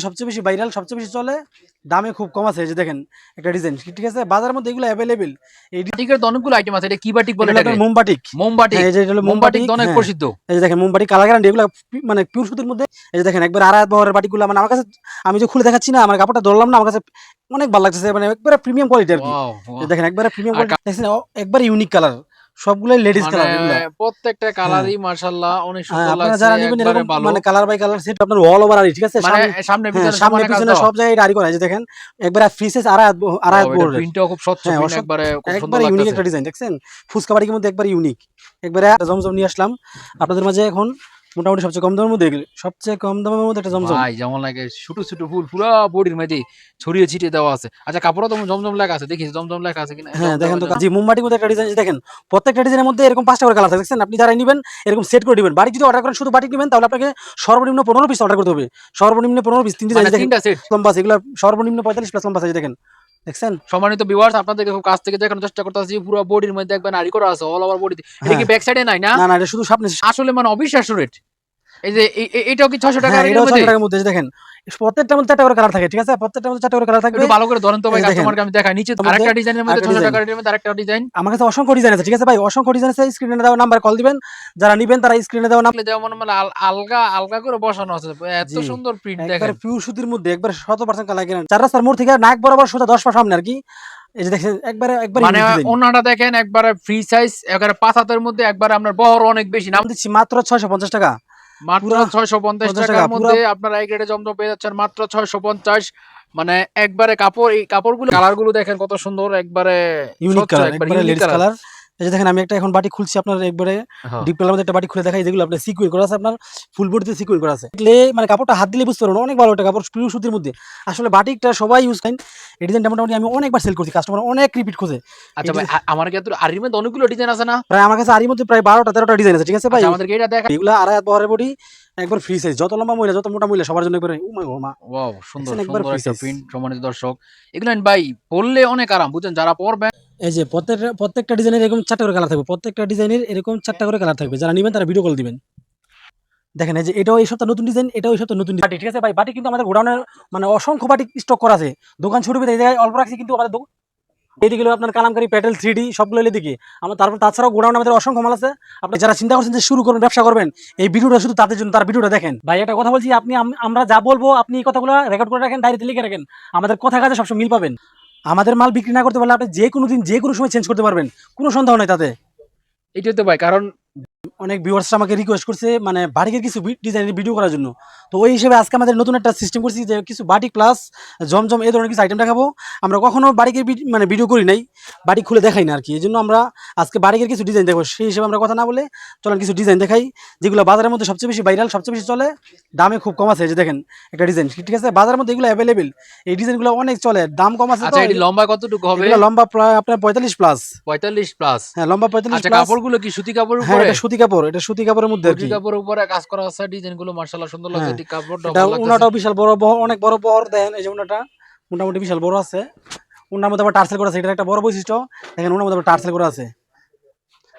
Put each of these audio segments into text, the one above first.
সবচেয়ে বেশি ভাইরাল সবচেয়ে বেশি চলে দামে খুব কম আছে যে দেখেন একটা ডিজাইন ঠিক আছে? বাজারের মধ্যে এগুলো অ্যাভেলেবেল এই বাটিকের তো অনেকগুলো আইটেম আছে এটা কি বাটিক বলে? আপনার মোমবাটিক। মোমবাটিক। হ্যাঁ, এই যে এটা হলো মোমবাটিক অনেক হ্যাঁ। প্রসিদ্ধ। এই যে দেখেন মোমবাটি কালার গ্যারান্টি এগুলো মানে পিওর সুতির মধ্যে এই যে দেখেন একবার আড়াই বহরের বাটিগুলো মানে আমার কাছে আমি যে খুলে দেখাচ্ছি না আমার কাপড়টা ধরলাম না আমার কাছে অনেক ভালো লাগছে মানে একবারে প্রিমিয়াম কোয়ালিটি আর কি। দেখেন একবারে প্রিমিয়াম কোয়ালিটি দেখছেন ও, একবারে ইউনিক কালার সবগুলাই লেডিস কালার মানে প্রত্যেকটা কালারই মাশাআল্লাহ অনেক সুন্দর লাগছে আপনারা যারা নেবেন এরকম মানে কালার বাই কালার সেট আপনার অল ওভার আর ঠিক আছে? মানে সামনে- হ্যাঁ, পিছনে সামনে পিছনে সব জায়গায় আরি করা আছে যে দেখেন? একবার ফ্রিসেস আর আর আর। প্রিন্টটাও খুব স্বচ্ছ হ্যাঁ, একবারে খুব সুন্দর একবারে ইউনিক একটা ডিজাইন দেখছেন? ফুসকা বাড়ির মধ্যে একবার ইউনিক একবারে জমজম নিয়ে আসলাম। আপনাদের মাঝে এখন মোটামুটি সবচেয়ে কম দামের মধ্যে। সবচেয়ে কম দামের মধ্যে একটা জমজম। ভাই যেমন লাগে ছোট ছোট ফুল পুরো বডির মধ্যে ছড়িয়ে ছিটিয়ে দেওয়া আছে। আচ্ছা কাপড়ও তো জমজম লেখা আছে দেখিস জমজম লেখা আছে কিনা? হ্যাঁ দেখেন তো। জি মুম্বাটির মধ্যে একটা ডিজাইন দেখেন প্রত্যেকটা ডিজাইনের মধ্যে এরকম পাঁচটা করে কালার থাকে দেখছেন? আপনি যারা নেবেন এরকম সেট করে দিবেন। বাড়ি যদি অর্ডার করেন শুধু বাটি নেবেন তাহলে আপনাকে সর্বনিম্ন পনেরো পিস অর্ডার করতে হবে। সর্বনিম্ন পনেরো পিস তিন মানে ডিজাইন দেখেন তিনটা সেট লম্বা আছে এগুলো সর্বনিম্ন পঁয়তাল্লিশ প্লাস লম্বা আছে দেখেন। দেখছেন? সম্মানিত ভিউয়ার্স আপনাদেরকে খুব কাছ থেকে দেখানোর চেষ্টা করতেছি পুরো বডির মধ্যে একবার নারী করা আছে অল ওভার বডিতে এটা কি। ব্যাক সাইডে নাই না? না না এটা শুধু সামনে আসলে মানে অবিশ্বাস্য রেট এই যে এটাও কি টাকা হ্যাঁ, এটাও টাকার মধ্যে দেখেন প্রত্যেকটার মধ্যে চারটা করে কালার থাকে ঠিক আছে? প্রত্যেকটার মধ্যে চারটা করে কালার একটু ভালো করে ধরেন তো ভাই কাস্টমারকে আমি দেখাই। নিচে আরেকটা ডিজাইনের মধ্যে। টাকার মধ্যে আরেকটা ডিজাইন আমার কাছে অসংখ্য ডিজাইন আছে ঠিক আছে ভাই? অসংখ্য ডিজাইন আছে স্ক্রিনে দেওয়া নাম্বার কল দিবেন। যারা নিবেন তারা স্ক্রিনে দেওয়া নাম্বার যেমন মানে আলগা আলগা করে বসানো আছে। এত। সুন্দর প্রিন্ট একবারে দেখেন। পিওর সুতির মধ্যে একবার শত পার্সেন্ট কালার কেনেন। চার রাস্তার মোড় থেকে নাক বরাবর সোজা দশ পা সামনে আর কি। এই যে দেখেন একবারে একবারে মানে ওনাটা দেখেন একবারে ফ্রি সাইজ একবারে পাঁচ হাতের মধ্যে একবারে আপনার বহর অনেক বেশি। নাম দিচ্ছি মাত্র ছয়শো পঞ্চাশ টাকা। মাত্র ছয়শো পঞ্চাশ 50 টাকার মধ্যে আপনারা এই গ্রেডে জমজম পেয়ে যাচ্ছেন মাত্র ছয়শো পঞ্চাশ। মানে একবারে কাপড় এই কাপড়গুলো কালারগুলো দেখেন কত সুন্দর একবারে ইউনিক কালার একবারে একবারে লেডিস কালার এই যে দেখেন আমি একটা এখন বাটি খুলছি আপনার একবারে হ্যাঁ। ডিপ কালার মধ্যে একটা বাটি খুলে দেখাই যেগুলো আপনার সিকুয়েন্স করা আছে আপনার ফুল বডিতে সিকুয়েন্স করা আছে। দেখলে মানে কাপড়টা হাত দিলে বুঝতে পারবেন অনেক ভালো একটা কাপড় পিওর সুতির মধ্যে। আসলে বাটিকটা সবাই ইউজ করেন। এই ডিজাইনটা মোটামুটি আমি অনেকবার সেল করছি কাস্টমার অনেক রিপিট খোঁজে। আচ্ছা ভাই আমার কাছে তো আরির মধ্যে অনেকগুলো ডিজাইন আছে না? প্রায় আমার কাছে আরই মধ্যে প্রায় বারোটা তেরোটা ডিজাইন আছে ঠিক আছে ভাই? আচ্ছা, আমাদেরকে এটা দেখা এগুলো আড়াই হাত বহরের বডি একবার ফ্রি সাইজ যত লম্বা মহিলা যত মোটা মহিলা সবার জন্য একবারে ও মা। ওয়াও সুন্দর সুন্দর একটা প্রিন্ট সম্মানিত দর্শক। এগুলো ভাই পরলে অনেক আরাম বুঝছেন? যারা পরবেন এই যে প্রত্যেকটা প্রত্যেকটা ডিজাইনের এরকম চারটা করে কালার থাকবে। প্রত্যেকটা ডিজাইনের এরকম চারটা করে কালার থাকবে। যারা নেবেন তারা ভিডিও কল দিবেন। দেখেন যে এটাও এই সপ্তাহ নতুন ডিজাইন এটাও এই সপ্তাহ নতুন বাটি ঠিক আছে ভাই, বাটি কিন্তু আমাদের গোডাউনের মানে অসংখ্য বাটি স্টক করা আছে। দোকান ছোট এই জায়গায় অল্প রাখছি কিন্তু আমাদের এইদিকে আপনার কালামকারি প্যাটেল থ্রি ডি সবগুলো এদিকে। আমার তারপর তাছাড়াও গোডাউন আমাদের অসংখ্য মাল আছে। আপনি যারা চিন্তা করছেন যে শুরু করবেন ব্যবসা করবেন, এই ভিডিওটা শুধু তাদের জন্য, তার ভিডিওটা দেখেন। ভাই, একটা কথা বলছি, আপনি আমরা যা বলব, আপনি এই কথাগুলো রেকর্ড করে রাখেন ডায়েরিতে লিখে রাখেন। আমাদের কথা কাজে সবসময় মিল পাবেন। আমাদের মাল বিক্রি না করতে পারলে আপনি যে কোনো দিন, যে কোনো সময় চেঞ্জ করতে পারবেন। কোনো সন্দেহ নেই তাতে। এটাই তো ভাই, কারণ অনেক ভিউয়ার্স আমাকে রিকোয়েস্ট করছে মানে বাটিকের কিছু ডিজাইনের ভিডিও করার জন্য। তো ওই হিসেবে আজকে আমাদের নতুন একটা সিস্টেম করছি যে কিছু বাটিক প্লাস জমজম এই ধরনের কিছু আইটেম দেখাবো। আমরা কখনো বাটিকের মানে ভিডিও করি নাই বাটি খুলে দেখাই না আর কি এই জন্য আমরা আজকে বাটিকের কিছু ডিজাইন দেখব। সেই হিসেবে আমরা কথা না বলে চলেন কিছু ডিজাইন দেখাই যেগুলো বাজারের মধ্যে সবচেয়ে বেশি ভাইরাল সবচেয়ে বেশি চলে দামে খুব কম আছে। এই যে দেখেন একটা ডিজাইন ঠিক আছে? বাজারের মধ্যে এগুলো অ্যাভেলেবেল এই ডিজাইনগুলো অনেক চলে দাম কম আছে আচ্ছা এটি লম্বা কতটুকু হবে? লম্বা প্রায় আপনার পঁয়তাল্লিশ প্লাস পঁয়তাল্লিশ প্লাস হ্যাঁ লম্বা পঁয়তাল্লিশ আচ্ছা কাপড়গুলো কি সুতি কাপড় হ্যাঁ সুতি কাপড় এটা সুতি কাপড়ের মধ্যে সুতি কাপড়ের উপরে কাজ করা আছে ডিজাইনগুলো মার্শাল্লাহ সুন্দর লাগছে হ্যাঁ। এটি ভালো উনাটাও বিশাল বড় বহর অনেক বড় বহর দেখেন এই যে উনাটা মোটামুটি বিশাল বড় আছে। উনার মধ্যে আবার টার্সেল করা আছে এটা একটা বড় বৈশিষ্ট্য দেখেন উনার মধ্যে আবার টার্সেল করা আছে।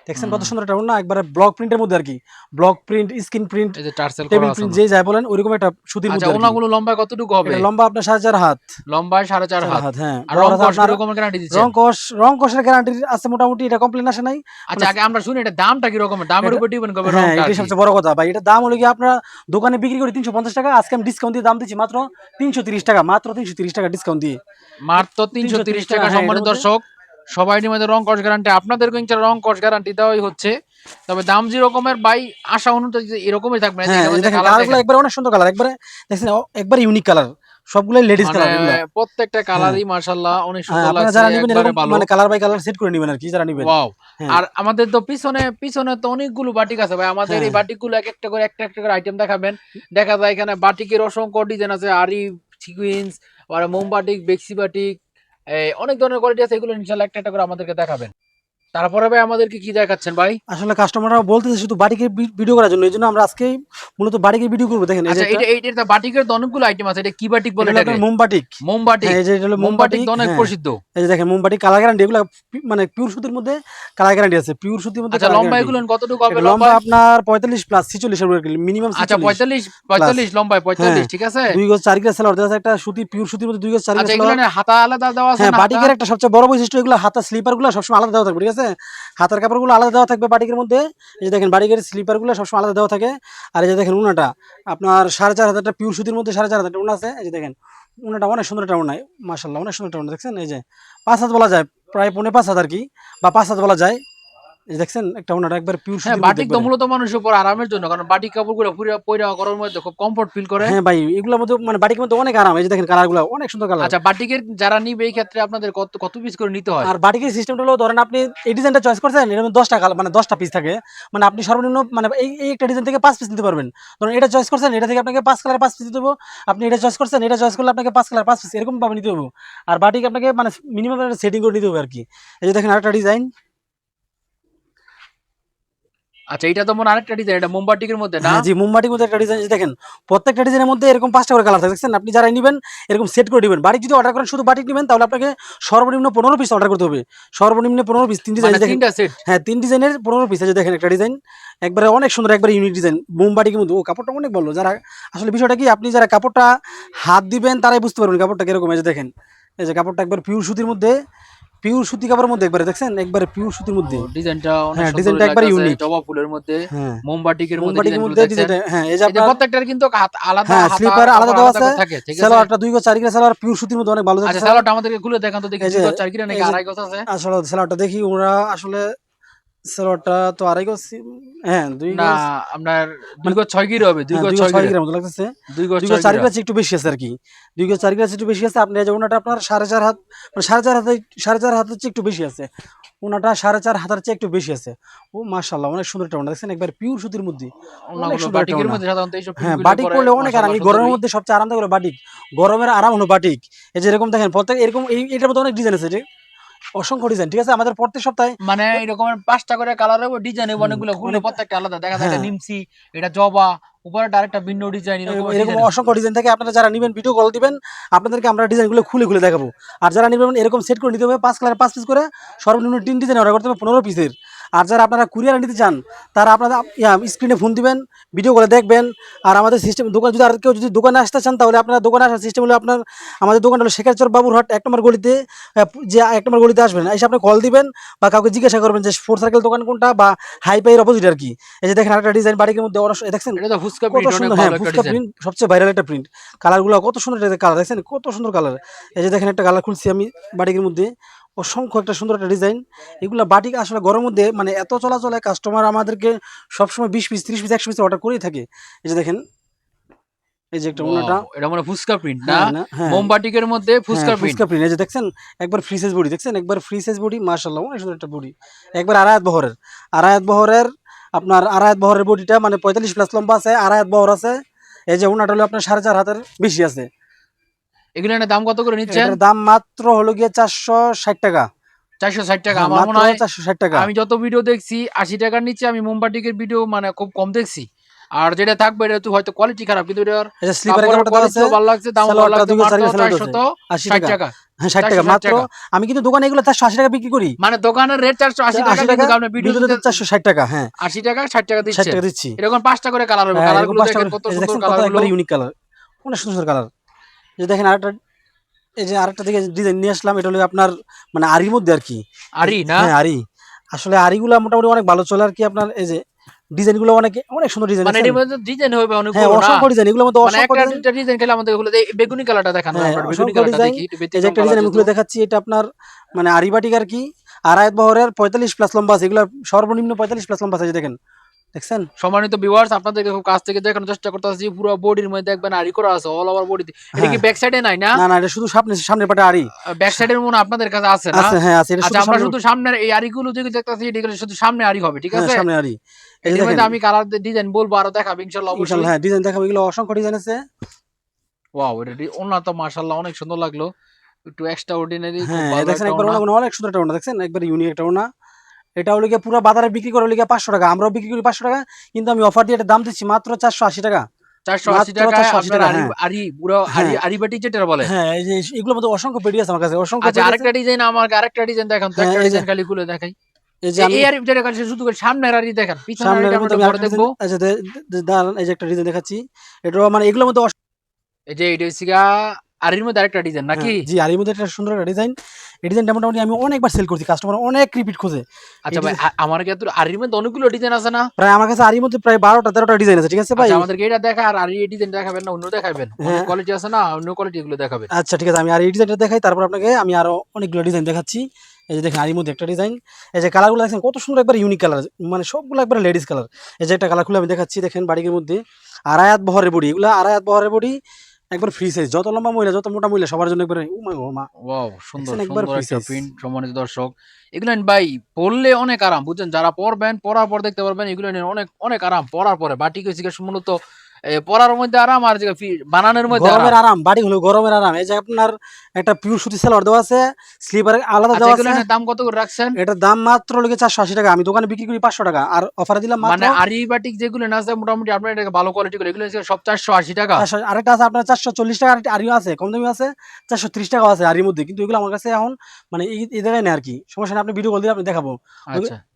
দেখছেন কত সুন্দর একটা উন্না একবারে ব্লক প্রিন্টের মধ্যে আর কি। ব্লক প্রিন্ট স্ক্রিন প্রিন্ট এই যে টার্সেল করা আছে। যে যাই বলেন ওইরকম একটা সুতির আচ্ছা মধ্যে কি। ওনাগুলো লম্বা কতটুকু হবে? এটা লম্বা আপনার সাড়ে চার হাত। লম্বায় সাড়ে চার চার হাত। হাত হ্যাঁ। আর রং কস আপনার- গ্যারান্টি দিচ্ছে। রং কষ রং কষের গ্যারান্টি আছে মোটামুটি এটা কমপ্লেন আসে নাই। আচ্ছা আগে আমরা শুনি এটা দামটা কি রকমের? দামের উপর ডিপেন্ড করবে হ্যাঁ রংটা আর সবচেয়ে বড় কথা। ভাই এটা দাম হলো কি আপনার দোকানে বিক্রি করি তিনশো পঞ্চাশ টাকা আজকে আমি ডিসকাউন্ট দিয়ে দাম দিচ্ছি মাত্র তিনশো তিরিশ টাকা মাত্র তিনশো তিরিশ টাকা ডিসকাউন্ট দিয়ে। মাত্র তিনশো 330 তিরিশ টাকা, টাকা হ্যাঁ, সম্মানিত দর্শক। সবাই মধ্যে রং কস গ্যারান্টি আপনাদেরকে ইনশাআল্লাহ রং কস গ্যারান্টি দেওয়াই হচ্ছে। তবে দাম যে রকমের বাই আশা অনুযায়ী এরকমই থাকবে হ্যাঁ কালারগুলো দেখেন। একবারে অনেক সুন্দর কালার একবারে দেখছেন একবারে ইউনিক কালার সবগুলো লেডিস কালার প্রত্যেকটা কালারই মাশাআল্লাহ অনেক হ্যাঁ, সুন্দর লাগছে যারা নেবেন মানে কালার বাই কালার সেট করে নেবেন আর কি যারা নেবেন। ওয়াও হ্যাঁ। আর আমাদের তো পিছনে পিছনে তো অনেকগুলো বাটিক আছে ভাই। আমাদের এই হ্যাঁ। বাটিকগুলো এক একটা করে একটা একটা করে আইটেম দেখাবেন। দেখা যায় এখানে বাটিকের অসংখ্য ডিজাইন আছে আরি সিকুয়েন্স আর মোম বাটিক বেক্সি বাটিক অনেক ধরনের কোয়ালিটি আছে এগুলো ইনশাল্লাহ একটা একটা করে আমাদেরকে দেখাবেন। তারপরে ভাই আমাদেরকে কি দেখাচ্ছেন ভাই? আসলে কাস্টমাররা বলতেছে শুধু বাটিকের ভিডিও করার জন্য এই জন্য আমরা আজকে মূলত বাটিকের ভিডিও করব। দেখেন এই যে আচ্ছা এটা এটা বাটিকের অনেকগুলো আইটেম আছে এটা কি বাটিক বলে এটা মোমবাটিক। মোমবাটিক। হ্যাঁ, এই যে এটা হলো মোমবাটিক মোমবাটিক অনেক হ্যাঁ। প্রসিদ্ধ। এই যে দেখেন মোমবাটি কালার গ্যারান্টি এগুলো মানে পিওর সুতির মধ্যে কালার গ্যারান্টি আছে পিওর সুতির মধ্যে আচ্ছা লম্বা এগুলো কতটুকু হবে? লম্বা লম্বা আপনার পঁয়তাল্লিশ প্লাস ছিচল্লিশ মিনিমাম আচ্ছা পঁয়তাল্লিশ পঁয়তাল্লিশ লম্বায় পঁয়তাল্লিশ হ্যাঁ। ঠিক আছে? দুই গজ চার গজ সেলার দেওয়া আছে একটা সুতি পিওর সুতির মধ্যে দুই গজ চার গজ আচ্ছা এগুলো হাতা আলাদা দেওয়া আছে হ্যাঁ না বাটিকের একটা সবচেয়ে বড় বৈশিষ্ট্য এগুলো হাতার স্লিপারগুলো সবসময় আলাদা দেওয়া থাকবে ঠিক আছে? হাতার কাপড়গুলো আলাদা দেওয়া থাকবে বাটিকের মধ্যে। এই যে দেখেন, বাটিকের স্লিপারগুলো সবসময় আলাদা দেওয়া থাকে। আর এই যে দেখেন উনাটা, আপনার সাড়ে চার হাজারটা পিউর সুতির মধ্যে সাড়ে চার হাজারটা উনা আছে। এই যে দেখেন, উনাটা অনেক সুন্দর একটা উনায় মাসাল্লাহ অনেক সুন্দর একটা উনা, দেখছেন? এই যে, পাঁচ হাত বলা যায়, প্রায় পৌনে পাঁচ হাত আর কি, বা পাঁচ হাত বলা যায়। দেখছেন একটা উনাটা একবার পিওর হ্যাঁ বাটিক তো মূলত মানুষের উপর আরামের জন্য কারণ বাটিক কাপড়গুলো পুরো পয়রা করার মধ্যে খুব কমফোর্ট ফিল করে। হ্যাঁ ভাই এগুলোর মধ্যে মানে বাটিকের মধ্যে অনেক আরাম এই যে দেখেন কালারগুলো অনেক সুন্দর কালার আচ্ছা বাটিকের যারা নিবে এই ক্ষেত্রে আপনাদের কত কত পিস করে নিতে হয়? আর বাটিকের সিস্টেমটা হলো ধরেন আপনি এই ডিজাইনটা চয়েস করছেন এর মধ্যে দশটা কালার মানে দশটা পিস থাকে। মানে আপনি সর্বনিম্ন মানে এই এই একটা ডিজাইন থেকে পাঁচ পিস নিতে পারবেন। ধরুন এটা চয়েস করছেন এটা থেকে আপনাকে পাঁচ কালার পাঁচ পিস দিতে দেবো আপনি এটা চয়েস করছেন এটা চয়েস করলে আপনাকে পাঁচ কালার পাঁচ পিস এরকম ভাবে নিতে হবে। আর বাটিক আপনাকে মানে মিনিমাম সেটিং করে নিতে হবে আর কি। এই যে দেখেন আরেকটা ডিজাইন আচ্ছা এটা তো মনে আরেকটা ডিজাইন এটা মোমবাটিকের মধ্যে না? হ্যাঁ জি মোমবাটির মধ্যে একটা ডিজাইন দেখেন প্রত্যেকটা ডিজাইনের মধ্যে এরকম পাঁচটা করে কালার থাকে দেখছেন? আপনি যারা নেবেন এরকম সেট করে দিবেন। বাড়ি যদি অর্ডার করেন শুধু বাটিক নেবেন তাহলে আপনাকে সর্বনিম্ন পনেরো পিস অর্ডার করতে হবে। সর্বনিম্ন পনেরো পিস তিন ডিজাইন মানে দেখেন হ্যাঁ তিন ডিজাইনের পনেরো পিস আছে দেখেন একটা ডিজাইন একবারে অনেক সুন্দর একবারে ইউনিক ডিজাইন মোমবাটিকের মধ্যে। ও কাপড়টা অনেক ভালো যারা আসলে বিষয়টা কি আপনি যারা কাপড়টা হাত দিবেন তারাই বুঝতে পারবেন কাপড়টা কীরকম যে দেখেন এই যে কাপড়টা একবার পিওর সুতির মধ্যে পিওর সুতি কাপড়ের মধ্যে একবারে দেখছেন? একবারে পিওর সুতির মধ্যে। ডিজাইনটা হ্যাঁ, ডিজাইনটা একবারে ইউনিক। জবা ফুলের মধ্যে হ্যাঁ। মোমবাটিকের মধ্যে মোমবাটিকের মধ্যে হ্যাঁ এই যে আপনার প্রত্যেকটার কিন্তু আলাদা হ্যাঁ, স্লিপার আলাদা দেওয়া আছে, ঠিক আছে? সালোয়ারটা দুই গজ চার গজ সালোয়ার পিওর সুতির মধ্যে অনেক ভালো আচ্ছা সালোয়ারটা আমাদেরকে খুলে দেখান তো দেখি গজ চার নাকি আড়াই গজ আছে? আসলে সালোয়ারটা দেখি ওরা আসলে তো আড়াই গজ হ্যাঁ দুই না আপনার দুই গজ ছয় গিরে হবে দুই হ্যাঁ, গজ ছয় গিরে। মতো লাগতেছে। দুই গজ চার। গ্লাস একটু বেশি আছে আর কি। দুই গজ চার গ্লাস একটু বেশি আছে আপনি যে ওনাটা আপনার সাড়ে চার হাত মানে সাড়ে চার হাতে সাড়ে চার হাতের চেয়ে একটু বেশি আছে। ওনাটা সাড়ে চার হাতের চেয়ে একটু বেশি আছে। ও মাশাল্লাহ অনেক সুন্দর একটা ওনা দেখছেন? একবার পিওর সুতির মধ্যে। সুন্দর হ্যাঁ বাটিক পরে করলে অনেক আরাম এই গরমের মধ্যে সবচেয়ে আরাম করে বাটিক। গরমের আরাম হলো বাটিক। এই যে এরকম দেখেন প্রত্যেক এরকম এই এটার মধ্যে অনেক ডিজাইন আছে যে অসংখ্য ডিজাইন ঠিক আছে? আমাদের প্রত্যেক সপ্তাহে মানে এরকম পাঁচটা করে কালার হবে ডিজাইন হবে অনেকগুলো ঘুরে প্রত্যেকটা আলাদা। দেখা যায় এটা হ্যাঁ। নিমসি এটা জবা উপরে আরেকটা ভিন্ন ডিজাইন এরকম। অসংখ্য ডিজাইন থাকে। আপনারা যারা নেবেন ভিডিও কল দিবেন আপনাদেরকে আমরা ডিজাইনগুলো খুলে খুলে দেখাবো। আর যারা নেবেন এরকম সেট করে নিতে হবে পাঁচ কালার পাঁচ পিস করে সর্বনিম্ন তিন ডিজাইন অর্ডার করতে হবে পনেরো পিসের আর যারা আপনারা কুরিয়ার নিতে চান তারা আপনারা স্ক্রিনে ফোন দিবেন ভিডিও করে দেখবেন। আর আমাদের সিস্টেম দোকান যদি আর কেউ যদি দোকানে আসতে চান তাহলে আপনারা দোকানে আসার সিস্টেম হলো আপনার আমাদের দোকান হলো শেখারচর বাবুরহাট এক নম্বর গলিতে যে এক নম্বর গলিতে আসবেন। এসে আপনি কল দিবেন বা কাউকে জিজ্ঞাসা করবেন যে ফোর সার্কেল দোকান কোনটা বা হাই পাইয়ের অপোজিট আর কি। এই যে দেখেন একটা ডিজাইন বাড়ির মধ্যে অনেক দেখছেন? তো ফুচকা কত সুন্দর হ্যাঁ ফুচকা প্রিন্ট সবচেয়ে ভাইরাল একটা প্রিন্ট কালারগুলো কত সুন্দর কালার দেখছেন? কত সুন্দর কালার এই যে দেখেন একটা কালার খুলছি আমি বাড়ির মধ্যে। অসংখ্য একটা সুন্দর একটা ডিজাইন এগুলো বাটিক আসলে গরমের মধ্যে মানে এত চলাচলে কাস্টমার আমাদেরকে সবসময় বিশ পিস ত্রিশ পিস একশো পিস অর্ডার করেই থাকে। এই যে দেখেন এই যে একটা ওনাটা। এটা মানে ফুচকা প্রিন্ট না? না। মোমবাটিকের মধ্যে ফুচকা প্রিন্ট ফুচকা প্রিন্ট এই যে দেখছেন একবার ফ্রি সাইজ বডি দেখছেন? একবার ফ্রি সাইজ বডি মাশাআল্লাহ অনেক সুন্দর একটা বডি একবার আড়ায়াত বহরের। আড়ায়াত বহরের আপনার আড়ায়াত বহরের বডিটা মানে পঁয়তাল্লিশ প্লাস লম্বা আছে আড়ায়াত বহর আছে। এই যে ওনাটা হলো আপনার সাড়ে চার হাতের বেশি আছে। এগুলো দাম কত করে নিচ্ছেন? দাম মাত্র হলো গিয়ে চারশো ষাট টাকা। চারশো ষাট টাকা হ্যাঁ, আমার মনে হয় চারশো ষাট টাকা। আমি যত ভিডিও দেখছি আশি টাকার নিচে আমি মোমবাটিকের ভিডিও মানে খুব কম দেখছি। আর যেটা থাকবে এটা তো হয়তো কোয়ালিটি খারাপ কিন্তু এটার ভালো লাগছে দাম ভালো লাগছে ষাট টাকা। টাকা। হ্যাঁ ষাট 460 টাকা মাত্র আমি কিন্তু দোকানে এগুলো চারশো আশি টাকা বিক্রি করি। মানে দোকানের রেট চারশো আশি টাকা ভিডিও চারশো ষাট টাকা হ্যাঁ। আশি টাকা ষাট টাকা দিচ্ছে। এরকম পাঁচটা করে কালার হবে। হ্যাঁ, কালারগুলো কত সুন্দর কালার কত ইউনিক কালার অনেক সুন্দর কালার যে দেখেন আরেকটা এই যে আরেকটা দিকে ডিজাইন নিয়ে আসলাম এটা হলো আপনার মানে আরির মধ্যে আর কি। আরি না? হ্যাঁ আরি আসলে আরিগুলা মোটামুটি অনেক ভালো চলে আর কি আপনার এই যে ডিজাইনগুলো অনেক অনেক সুন্দর ডিজাইন মানে এর মধ্যে ডিজাইন হবে অনেক হ্যাঁ অসংখ্য ডিজাইন এগুলোর মধ্যে মানে অসংখ্য একটা একটা ডিজাইন খেলে আমাদের এই বেগুনি কালারটা দেখানো হ্যাঁ, আমরা বেগুনি কালারটা দেখি একটু এই যে একটা ডিজাইন আমি খুলে দেখাচ্ছি এটা আপনার মানে আরি বাটিক আর কি আড়াইত বহরের পঁয়তাল্লিশ প্লাস লম্বা আছে এগুলো সর্বনিম্ন পঁয়তাল্লিশ প্লাস লম্বা আছে দেখেন। দেখছেন? সম্মানিত ভিউয়ার্স আপনাদেরকে খুব কাছ থেকে দেখানোর চেষ্টা করতেছি। পুরো বডির মধ্যে দেখবেন করা আছে অল ওভার বডিতে এটা কি। ব্যাক সাইডে নাই না? না না এটা শুধু সামনে সামনের পাটে ব্যাক সাইডের মনে আপনাদের কাছে আছে না? আছে হ্যাঁ আছে এটা আচ্ছা আমরা শুধু সামনের এই যেগুলো দেখতেছি এগুলো শুধু সামনে হবে ঠিক হ্যাঁ, আছে? সামনে এর দেখেন। মধ্যে আমি কালার ডিজাইন বলব আরও দেখাবো ইনশাআল্লাহ ইনশাআল্লাহ হ্যাঁ ডিজাইন দেখাবো এগুলো অসংখ্য ডিজাইন আছে। ওয়াও এটা ওনা তো মাশাআল্লাহ অনেক সুন্দর লাগল। একটু এক্সট্রা অর্ডিনারি দেখছেন একবার অনেক সুন্দর একটা ওনা দেখছেন? একবার ইউনিক একটা ওনা। এটা হলো গিয়ে পুরো বাজারে বিক্রি করে হলো গিয়ে পাঁচশো টাকা। আমরাও বিক্রি করি পাঁচশো টাকা কিন্তু আমি অফার দিয়ে এটা দাম দিচ্ছি মাত্র চারশো আশি টাকা। চারশো আশি মাত্র টাকায় 480 আপনার টাকা, আরি হ্যাঁ। আরি হ্যাঁ। হ্যাঁ এই এগুলোর মধ্যে অসংখ্য পেডি আছে আমার কাছে অসংখ্য আচ্ছা আরেকটা ডিজাইন ডিজাইন দেখান ডিজাইন খালি খুলে দেখাই। ডিজাইন দেখাচ্ছি। এটা মানে এগুলোর মধ্যে এই যে এটা আরির মধ্যে আরেকটা ডিজাইন নাকি? হ্যাঁ, জি মধ্যে একটা সুন্দর একটা ডিজাইন এই ডিজাইনটা মোটামুটি আমি অনেকবার সেল করছি কাস্টমার অনেক রিপিট খোঁজে। আচ্ছা ভাই আমার কাছে তো আরির মধ্যে অনেকগুলো ডিজাইন আছে না? প্রায় আমার কাছে আরির মধ্যে প্রায় বারোটা তেরোটা ডিজাইন আছে ঠিক আছে ভাই? আচ্ছা আমাদেরকে এটা দেখা আর আরি এই ডিজাইন দেখাবেন না অন্য দেখাবেন। হ্যাঁ। কোয়ালিটি আছে না অন্য কোয়ালিটি গুলো দেখাবেন। আচ্ছা ঠিক আছে আমি আর এই ডিজাইনটা দেখাই তারপর আপনাকে আমি আরও অনেকগুলো ডিজাইন দেখাচ্ছি। এই যে দেখেন আরির মধ্যে একটা ডিজাইন এই যে কালারগুলো দেখছেন কত সুন্দর একবার ইউনিক কালার মানে সবগুলো একবার লেডিস কালার এই যে একটা কালার খুলে আমি দেখাচ্ছি দেখেন বাড়ির মধ্যে। আড়ায়াত বহরের বডি এগুলো আড়ায়াত বহরের বডি একবার ফ্রি সাইজ যত লম্বা মহিলা যত মোটা মহিলা সবার জন্য একবার ও মা ওয়াও সুন্দর একবার সুন্দর একটা প্রিন্ট সম্মানিত দর্শক। এগুলো ভাই পরলে অনেক আরাম বুঝছেন? যারা পরবেন পরার পর দেখতে পারবেন এগুলো অনেক অনেক আরাম পরার পরে। বাটিকে গিয়ে মূলত এ, পরার মধ্যে আরাম আর বানানোর মধ্যে আরাম গরমের আরাম। বাড়ি হলো গরমের আরাম। এই যে আপনার একটা পিওর সুতি সেলার দেওয়া আছে স্লিপার আলাদা আচ্ছা দেওয়া আছে। দাম কত করে রাখছেন? এটার দাম মাত্র লেগে চারশো আশি টাকা। আমি দোকানে বিক্রি করি পাঁচশো টাকা। আর অফারে দিলাম মাত্র মানে আরি বাটিক যেগুলো না আছে মোটামুটি আপনার এটাকে ভালো কোয়ালিটি করে। এগুলো সব চারশো আশি টাকা। চারশো- আরেকটা আছে আপনার চারশো চল্লিশ টাকা আরেকটা আরিও আছে কম দামি আছে চারশো ত্রিশ টাকা আছে আরির মধ্যে। কিন্তু এগুলো আমার কাছে এখন মানে এই জায়গায় নেই আর কি। সমস্যা নেই আপনি ভিডিও কল দিলে আপনি দেখাবো। আচ্ছা।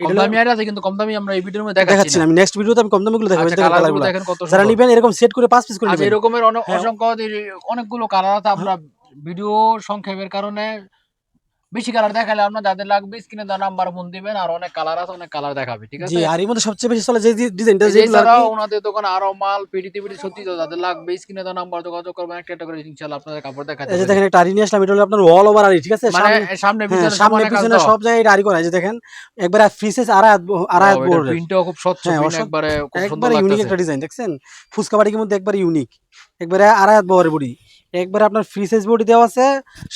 কম এগুলো দামি আরি আছে কিন্তু কম দামি আমরা এই ভিডিওর মধ্যে দেখাচ্ছি দেখাচ্ছি না। না। আমি নেক্সট ভিডিওতে আমি কম দামি গুলো দেখাবো আচ্ছা দেখেন কত যারা নিবেন এরকম সেট করে পাঁচ পিস করে আচ্ছা নেবেন। এরকমের অনেক হ্যাঁ। অসংখ্য অনেকগুলো কালার আছে। আমরা ভিডিও সংক্ষেপের কারণে বেশি কালার দেখালে আপনার যাদের লাগবে স্ক্রিনে দেওয়া নাম্বার ফোন দিবেন আর অনেক কালার আছে অনেক কালার দেখাবে ঠিক আছে? জি আর এর মধ্যে সবচেয়ে বেশি চলে যে ডিজাইনটা যে আর এছাড়াও ওনাদের দোকানে আরও মাল পিডি টিভিডি সত্যি তো যাদের লাগবে স্ক্রিনে দেওয়া নাম্বার যোগাযোগ করবেন একটা একটা করে ইনশাআল্লাহ আপনাদের কাপড় দেখাতে এই যে দেখেন একটা আরি নিয়ে আসলাম এটা হলো আপনার অল ওভার আরি ঠিক আছে? মানে সামনে- সামনে হ্যাঁ, পিছনে সামনে পিছনে সব জায়গায় এটা আরি করা যে দেখেন একবার ফ্রিসেস আড়ায়াত Wow, এটার বোর্ড প্রিন্টটাও খুব স্বচ্ছ হ্যাঁ, একবারে খুব সুন্দর একবারে ইউনিক একটা ডিজাইন দেখছেন? ফুচকা বাড়ির মধ্যে একবার ইউনিক একবারে আড়াই হাত বহরের বডি। একবারে আপনার ফ্রি সাইজ বডি দেওয়া আছে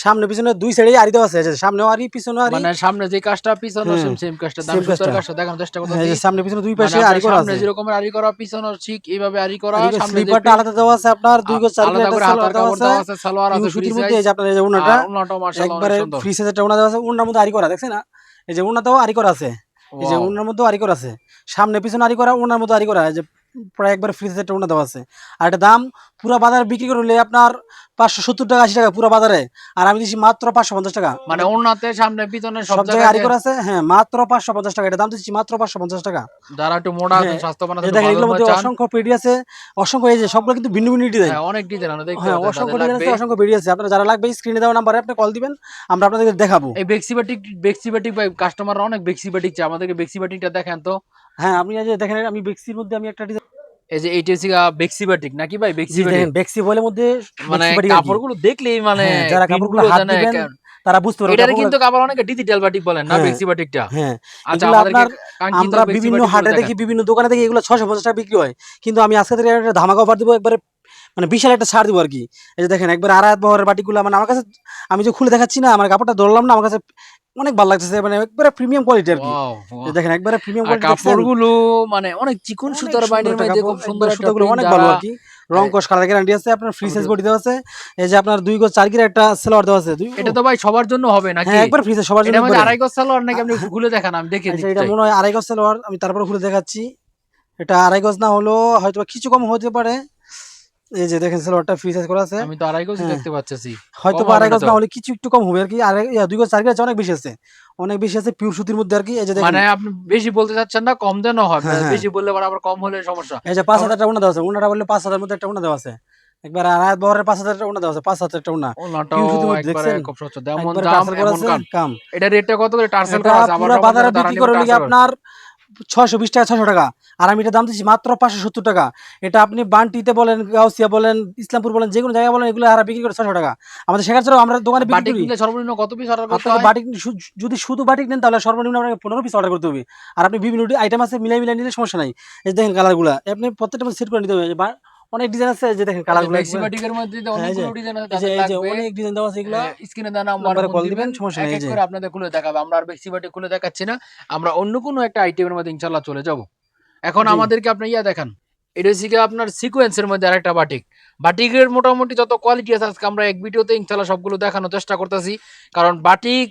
সামনে পিছনে দুই সাইডে আড়ি দেওয়া আছে সামনেও আড়ি পিছনেও আড়ি। মানে সামনে যে কাজটা পিছনে সেম সেম কাজটা দাম সুতার কাজটা। দেখানোর চেষ্টা করতেছি। সামনে পিছনে দুই মানে পাশে আড়ি করা সামনে আছে। যেরকমের আরি করা পিছনে ঠিক এইভাবে আরি করা সামনে স্লিপারটা আলাদা দেওয়া আছে আপনার দুই গজ চার আলাদা গজ হাতার দেওয়া আছে। সালোয়ার আছে সুতির মধ্যে এই যে আপনার এই যে উনাটা আর ওনাটাও মাশাআল্লাহ একবারে ফ্রি সাইজ একটা উনা দেওয়া আছে উনার মধ্যে আড়ি করা দেখছেন না? এই যে উনাতেও আড়ি করা আছে। এই যে Wow. উনার মধ্যেও আড়ি করা আছে। সামনে পিছনে আড়ি করা উনার মধ্যে আড়ি করা এই যে প্রায় একবার ফ্রি একটা উনা দেওয়া আছে। আর এটা দাম পুরো বাজারে বিক্রি করলে আপনার পাঁচশো সত্তর টাকা আশি টাকা পুরো বাজারে। আর আমি দিচ্ছি মাত্র পাঁচশো পঞ্চাশ টাকা। মানে ওনাতে সামনে পিছনে সব জায়গায় করা আছে? হ্যাঁ মাত্র পাঁচশো পঞ্চাশ টাকা। এটা দাম দিচ্ছি মাত্র পাঁচশো পঞ্চাশ টাকা। যারা একটু মোটা হ্যাঁ, স্বাস্থ্যবান দেখেন এগুলোর মধ্যে অসংখ্য পেডি আছে অসংখ্য এই যে সবগুলো কিন্তু ভিন্ন ভিন্ন ডিজাইন। হ্যাঁ অনেক ডিজাইন দেখতে হ্যাঁ অসংখ্য ডিজাইন আছে অসংখ্য পেডি আছে। আপনারা যারা লাগবে স্ক্রিনে দেওয়া নাম্বারে আপনি কল দিবেন আমরা আপনাদের দেখাবো। এই বেক্সিবাটিক বেক্সিবাটিক ভাই কাস্টমাররা অনেক বেক্সিবাটিক চায়। আমাদেরকে বেক্সিবাটিকটা দেখেন তো। হ্যাঁ আপনি যে দেখেন আমি বেক্সির মধ্যে আমি একটা ডিজাইন এই যে এইটা হচ্ছে বেক্সিবাটিক নাকি ভাই? বেক্সিবাটিক বেক্সি বলে মধ্যে মানে। কাপড়গুলো দেখলেই মানে হ্যাঁ, যারা কাপড়গুলো হাত দিবেন, তারা বুঝতে পারবে কাপড়গুলো- কিন্তু আবার অনেকে ডিজিটাল বাটিক বলেন না হ্যাঁ। হ্যাঁ আচ্ছা আপনার আমরা বিভিন্ন হাটে দেখি বিভিন্ন দোকানে দেখি এগুলো ছশো পঞ্চাশ টাকা বিক্রি হয়। কিন্তু আমি আজকে থেকে একটা ধামাকা অফার দিব একবারে মানে বিশাল একটা ছাড় দিব আর কি। এই যে দেখেন একবার আড়াই বহরের বাটিগুলো মানে আমার কাছে আমি যে খুলে দেখাচ্ছি না আমার কাপড়টা ধরলাম না আমার কাছে অনেক ভালো লাগতেছে মানে একবারে প্রিমিয়াম কোয়ালিটি আর কি দেখেন একবারে প্রিমিয়াম কোয়ালিটি কাপড়গুলো মানে অনেক চিকন সুতার বাইনের মধ্যে খুব সুন্দর সুতাগুলো অনেক ভালো আর কি রং কস কালার গ্যারান্টি আছে আপনার ফ্রি সাইজ বডি দেওয়া আছে। এই যে আপনার দুই গজ চার গিরে একটা সেলোয়ার দেওয়া আছে। এটা তো ভাই সবার জন্য হবে নাকি? হ্যাঁ একবার ফ্রি সাইজ সবার জন্য এটা একবারে। আড়াই গজ সালোয়ার নাকি আপনি খুলে দেখান আমি দেখে আচ্ছা, দিতে এটা মনে হয় আড়াই গজ সেলোয়ার আমি তারপরে খুলে দেখাচ্ছি। এটা আড়াই গজ না হলো হয়তো কিছু কম হতে পারে। এই যে দেখেন সেলোয়ারটা ফ্রি সাইজ করা আছে। আমি তো আড়াই গজ হ্যাঁ। দেখতে পাচ্ছি হয়তো আড়াই গজ তো। না হলে কিছু একটু কম হবে আর কি। আড়াই দুই গজ চার গজ অনেক বেশি আছে। অনেক বেশি আছে পিওর সুতির মধ্যে আর কি। এই যে দেখেন। মানে আপনি বেশি বলতে চাচ্ছেন না কম যেন হয়। হ্যাঁ, হ্যাঁ। বেশি বললে আবার কম হলে সমস্যা। এই যে পাঁচ হাজার টাকা উনা দেওয়া আছে। উনাটা বললে পাঁচ হাজার মধ্যে একটা উনা দেওয়া আছে। একবার আড়াই বহরের পাঁচ হাজার টাকা উনা দেওয়া আছে। পাঁচ হাজার টাকা উনা। এটা রেটটা কত টার্সেল করা আছে? আবার বাজারে বিক্রি করে আপনার ছয়শো বিশ টাকা ছয়শো টাকা। আর আমি এটা দাম দিচ্ছি মাত্র পাঁচশো সত্তর টাকা। এটা আপনি বান্টিতে বলেন গাউসিয়া বলেন ইসলামপুর বলেন যে কোনো জায়গায় বলেন এগুলো হারা বিক্রি করে ছয়শো টাকা। আমাদের শেখার ছাড়াও আমরা দোকানে বিক্রি করি। সর্বনিম্ন কত পিস অর্ডার করতে হয়? বাটিক যদি শুধু বাটিক নেন তাহলে সর্বনিম্ন আপনাকে পনেরো পিস অর্ডার করতে হবে। আর আপনি বিভিন্ন আইটেম আছে মিলাই মিলাই নিলে সমস্যা নাই। এই দেখেন কালারগুলো আপনি প্রত্যেকটা সেট করে নিতে হবে। অনেক ডিজাইন আছে যে দেখেন কালারগুলো মধ্যে হ্যাঁ, এই যে- অনেকগুলো ডিজাইন আছে এই যে তাদের এই যে লাগবে। অনেক ডিজাইন দেওয়া আছে এগুলো। স্ক্রিনে দেওয়া নাম্বারে কল দিবেন দিবেন, সমস্যা নেই, এই যে। আপনাদের খুলে দেখাবে আমরা আর বাটি খুলে দেখাচ্ছি না। আমরা অন্য কোনো একটা আইটেমের মধ্যে ইনশাল্লাহ চলে যাব। এখন আমাদেরকে আপনি ইয়া দেখান। এটা হচ্ছে আপনার সিকোয়েন্সের মধ্যে আরেকটা বাটিক বাটিকের মোটামুটি যত কোয়ালিটি আছে আজকে আমরা এক ভিডিওতে ইনশাল্লাহ সবগুলো দেখানোর চেষ্টা করতেছি। কারণ বাটিক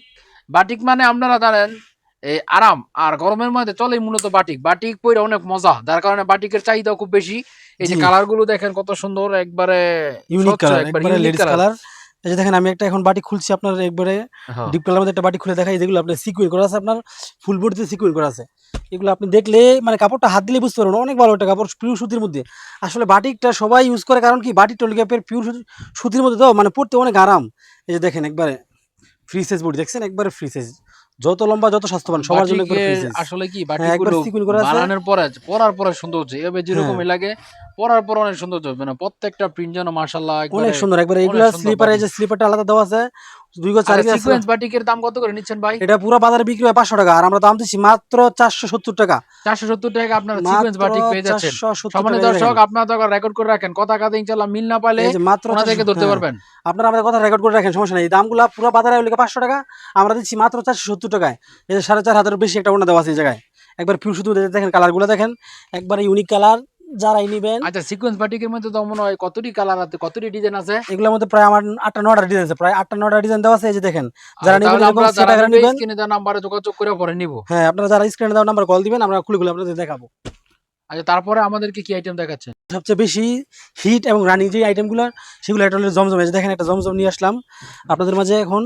বাটিক মানে আপনারা জানেন এই আরাম আর গরমের মধ্যে চলে মূলত বাটিক বাটিক পরে অনেক মজা যার কারণে বাটিকের চাহিদা খুব বেশি। এই যে। কালারগুলো দেখেন কত সুন্দর একবারে ইউনিক কালার একবারে লেডিস কালার এই যে দেখেন আমি একটা এখন বাটি খুলছি আপনার একবারে হ্যাঁ। ডিপ কালার মধ্যে একটা বাটি খুলে দেখাই যেগুলো আপনার সিকুয়েন্ট করা আছে আপনার ফুল বডিতে সিকুয়েন্ট করা আছে। এগুলো আপনি দেখলে মানে কাপড়টা হাত দিলে বুঝতে পারবেন অনেক ভালো একটা কাপড় পিওর সুতির মধ্যে। আসলে বাটিকটা সবাই ইউজ করে কারণ কি? বাটিক টলিকাপের পিওর সুতির মধ্যে তো মানে পড়তে অনেক আরাম। এই যে দেখেন একবারে ফ্রি সাইজ বডি দেখছেন? একবারে ফ্রি সাইজ যত লম্বা যত স্বাস্থ্যবান সবার জন্য আসলে কি? করা আছে। বানানোর পরে পরার পরে সুন্দর হচ্ছে এভাবে যেরকমই হ্যাঁ। লাগে পরার পর অনেক সুন্দর হচ্ছে মানে প্রত্যেকটা প্রিন্ট যেন মাশাআল্লাহ অনেক সুন্দর একবারে এগুলা সুন্দর স্লিপারে যে স্লিপারটা আলাদা দেওয়া আছে দুই গো চার আছে। সিকোয়েন্স বাটিকের দাম কত করে নিচ্ছেন ভাই? এটা পুরো বাজারে বিক্রি হয় পাঁচশো টাকা আর আমরা দাম দিচ্ছি মাত্র চারশো সত্তর টাকা। চারশো সত্তর টাকা আপনারা সিকোয়েন্স বাটিক পেয়ে যাচ্ছেন। মাত্র দর্শক আপনারা তো রেকর্ড করে রাখেন। কথা কথা ইনশাল্লাহ মিল না পাইলে মাত্র 400 ধরতে। পারবেন। আপনারা আমাদের কথা রেকর্ড করে রাখেন সমস্যা নেই। এই দামগুলো পুরো বাজারে হলে পাঁচশো টাকা আমরা দিচ্ছি মাত্র চারশো সত্তর টাকায়। এই যে সাড়ে চার হাজারের বেশি একটা ওনা দেওয়া আছে এই জায়গায়। একবার পিউ শুধু দেখেন কালারগুলো দেখেন। একবার ইউনিক কালার যারাই নিবেন। আচ্ছা সিকোয়েন্স বাটিকের মধ্যে তো মনে হয় কতটি কালার আছে কতটি ডিজাইন আছে? এগুলোর মধ্যে প্রায় আমার আটটা নটা ডিজাইন আছে। প্রায় আটটা নটা ডিজাইন দেওয়া আছে এই যে দেখেন। যারা আর নিবেন এরকম আমরা যারা নিবেন। স্ক্রিনে দেওয়া নাম্বারে যোগাযোগ করে পরে নিব। হ্যাঁ আপনারা যারা স্ক্রিনে দেওয়ার নাম্বার কল দিবেন আমরা খুলে খুলে আপনাদের দেখাবো। আচ্ছা তারপরে আমাদেরকে কি আইটেম দেখাচ্ছেন সবচেয়ে বেশি হিট এবং রানিং যে আইটেমগুলো সেগুলো একটা হলো জমজম। এই যে দেখেন একটা জমজম নিয়ে আসলাম। আপনাদের মাঝে এখন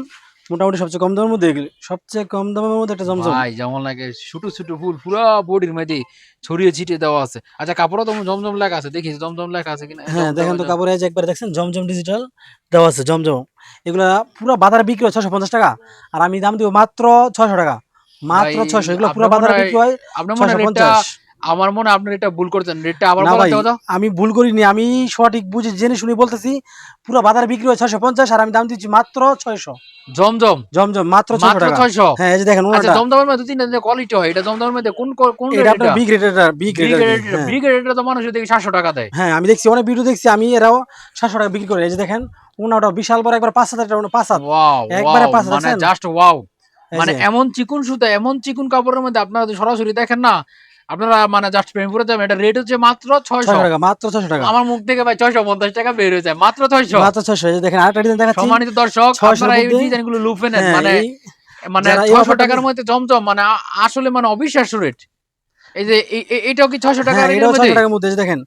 মোটামুটি সবচেয়ে কম দামের মধ্যে এগুলো। সবচেয়ে কম দামের মধ্যে একটা জমজম। ভাই যেমন লাগে ছোট ছোট ফুল পুরা বডির মধ্যে ছড়িয়ে ছিটিয়ে দেওয়া আছে। আচ্ছা কাপড়ও তো জমজম লেখা আছে। দেখি জমজম লেখা আছে কিনা? হ্যাঁ দেখেন তো কাপড়ে যে একবার দেখছেন জমজম ডিজিটাল দেওয়া আছে জমজম। এগুলা পুরো বাজারে বিক্রি হয় ছশো পঞ্চাশ টাকা আর আমি দাম দিব মাত্র ছশো টাকা। মাত্র ছশো এগুলো পুরো বাজারে বিক্রি হয় মনে ছশো পঞ্চাশ। আমার মনে হয় আপনার এটা ভুল করছেন। রেটটা আবার দাও। আমি ভুল করিনি। আমি সঠিক বুঝে জেনে শুনে বলতেছি পুরো বাজারে বিক্রি হয় ছশো পঞ্চাশ আর আমি দাম দিচ্ছি মাত্র ছয়শো। জমজম? জমজম মাত্র টাকা। হ্যাঁ এই যে দেখেন আচ্ছা জমজমের মধ্যে তিনটা কোয়ালিটি হয়? এটা জমজমের মধ্যে কোন কোন- কোন এটা আপনার বি গ্রেডের বি গ্রেডের বি গ্রেডের তো মানুষ দেখি সাতশো টাকা দেয়। হ্যাঁ আমি দেখছি অনেক ভিডিও দেখছি আমি এরাও সাতশো টাকা বিক্রি করে। এই যে দেখেন ওনাটা বিশাল বড় একবার পাঁচ হাজার টাকা পাঁচ ওয়াও একবারে ওয়াও মানে জাস্ট ওয়াও মানে এমন চিকুন সুতা এমন চিকুন কাপড়ের মধ্যে আপনারা সরাসরি দেখেন না আপনারা মানে জাস্ট প্রেম করে যাবেন এটা রেট হচ্ছে মাত্র ছয়শো। টাকা মাত্র ছয়শো টাকা। আমার মুখ থেকে ভাই ছয়শো পঞ্চাশ টাকা বের হয়ে যায় মাত্র ছয়শো। মাত্র ছয়শো দেখেন আরেকটা ডিজাইন দেখাচ্ছি। সম্মানিত দর্শক আপনারা এই মধ্যে- ডিজাইনগুলো লুফে নেন হ্যাঁ, মানে মানে ছয়শো টাকার মধ্যে জমজম মানে আসলে মানে অবিশ্বাস্য রেট এই যে এটাও কি ছয়শো টাকা হ্যাঁ, টাকার মধ্যে দেখেন